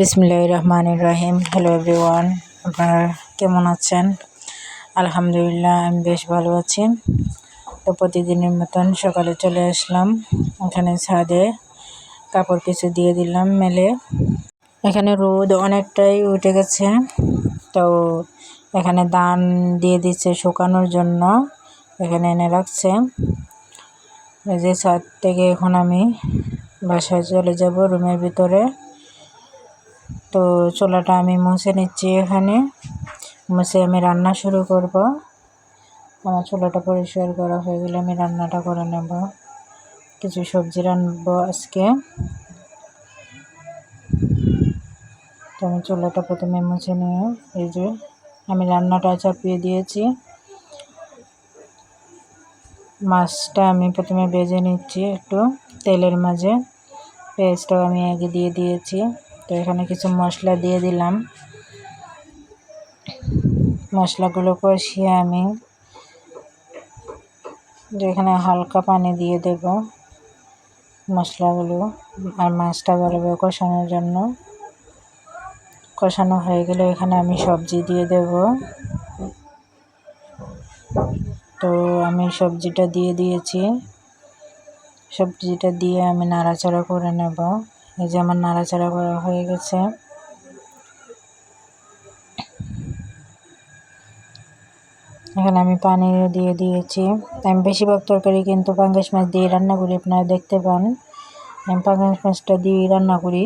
বিসমিল্লাহ রহমান রহিম hello everyone আপনারা কেমন আছেন? আলহামদুলিল্লাহ, আমি বেশ ভালো আছি। তো প্রতিদিনের মতন সকালে চলে আসলাম। এখানে ছাদে কাপড় কিছু দিয়ে দিলাম মেলে। এখানে রোদ অনেকটাই উঠে গেছে। তো এখানে দান দিয়ে দিচ্ছে শুকানোর জন্য। এখানে এনে রাখছে। যে ছাদ থেকে এখন আমি বাসায় চলে যাব রুমের ভিতরে। তো চোলাটা আমি মুছে নিচ্ছি এখানে। মুছে আমি রান্না শুরু করব। আমার চোলাটা পরিষ্কার করা হয়ে গেলে আমি রান্নাটা করে নেব। কিছু সবজি রান্নবো আজকে। তো আমি চোলাটা প্রথমে মুছে নিয়ে, এই যে আমি রান্নাটা চাপিয়ে দিয়েছি। মাছটা আমি প্রথমে বেজে নিচ্ছি একটু তেলের মাঝে। পেঁয়াজটাও আমি আগে দিয়ে দিয়েছি। তো এখানে কিছু মশলা দিয়ে দিলাম। মশলাগুলো কষিয়ে আমি যেখানে হালকা পানি দিয়ে দেব মশলাগুলো আর মাছটা ভালোভাবে কষানোর জন্য। কষানো হয়ে গেলে এখানে আমি সবজি দিয়ে দেব। তো আমি সবজিটা দিয়ে দিয়েছি। সবজিটা দিয়ে আমি নাড়াচাড়া করে নেব। এই যে আমার নাড়াচাড়া করা হয়ে গেছে। এখানে আমি পানি দিয়ে দিয়েছি। আমি বেশিরভাগ তরকারি কিন্তু পাঙ্গাস মাছ দিয়ে রান্না করি, আপনারা দেখতে পান। আমি পাঙ্গাস মাছটা দিয়ে রান্না করি।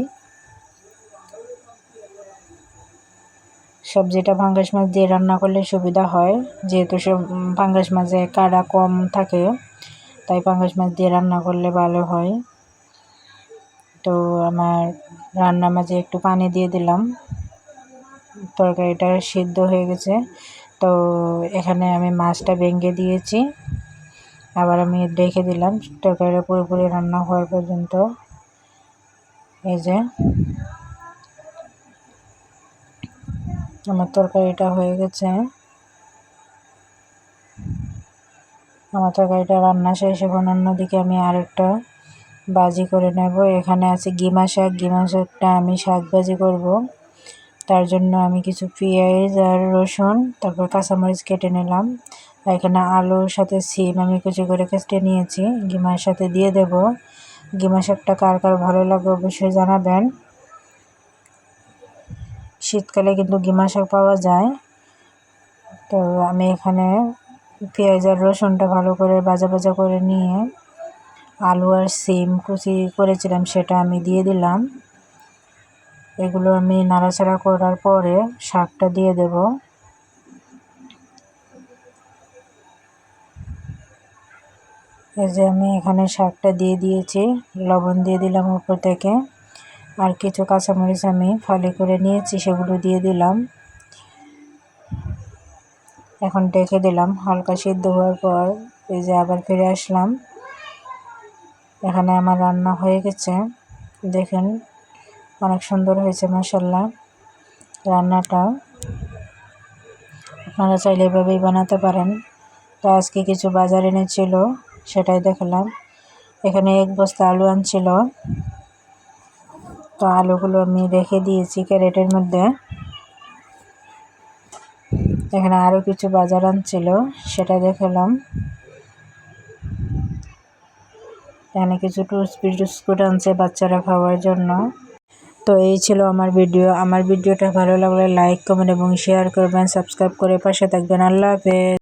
সবজিটা পাঙ্গাস মাছ দিয়ে রান্না করলে সুবিধা হয়, যেহেতু সব পাঙ্গাস মাছে কাড়া কম থাকে, তাই পাঙ্গাস মাছ দিয়ে রান্না করলে ভালো হয়। তো আমার রান্নার মাঝে একটু পানি দিয়ে দিলাম। তরকারিটা সিদ্ধ হয়ে গেছে। তো এখানে আমি মাছটা ভেঙে দিয়েছি। আবার আমি রেখে দিলাম। তরকারিটা পুরোপুরি রান্না হওয়ার পর্যন্ত। এই যে আমার তরকারিটা হয়ে গেছে। আমার তরকারিটা রান্না শেষ এখন অন্যদিকে আমি আরেকটা বাজি করে নেব। এখানে আছে গিমা শাক। গিমা শাকটা আমি শাক ভাজি করব। তার জন্য আমি কিছু পেঁয়াজ আর রসুন, তারপর কাঁচামরিচ কেটে নিলাম। এখানে আলুর সাথে সিম আমি কুচি করে কেটে নিয়েছি। গিমার সাথে দিয়ে দেব। গিমা শাকটা কার কার ভালো লাগে অবশ্যই জানাবেন। শীতকালে কিন্তু গিমা শাক পাওয়া যায়। তো আমি এখানে পেঁয়াজ আর রসুনটা ভালো করে ভাজা ভাজা করে নিয়ে আলু আর সিম কুচি করেছিলাম, সেটা আমি দিয়ে দিলাম। এগুলো আমি নাড়াচাড়া করার পরে শাকটা দিয়ে দেব। এই যে আমি এখানে শাকটা দিয়ে দিয়েছি, লবণ দিয়ে দিলাম উপর থেকে। আর কিছু কাঁচামরিচ আমি ফালি করে নিয়েছি, সেগুলো দিয়ে দিলাম। এখন ডেকে দিলাম, হালকা সিদ্ধ হওয়ার পর এই যে আবার ফিরে আসলাম। এখানে আমার রান্না হয়ে গেছে। দেখেন, অনেক সুন্দর হয়েছে মশাল্লা রান্নাটা আপনারা চাইলে এভাবেই বানাতে পারেন। তো আজকে কিছু বাজার এনেছিল, সেটাই দেখলাম। এখানে এক বস্তা আলু আনছিল। তো আলুগুলো আমি রেখে দিয়েছি ক্যারেটের মধ্যে। এখানে আরও কিছু বাজার আনছিল, সেটা দেখলাম। এখানে কিছু টুস বিস্কুট আনছে বাচ্চারা খাওয়ার জন্য। তো এই ছিল আমার ভিডিও। আমার ভিডিওটা ভালো লাগলে লাইক, কমেন্ট এবং শেয়ার করবেন, সাবস্ক্রাইব করে পাশে থাকবেন। আল্লাহ হাফেজ।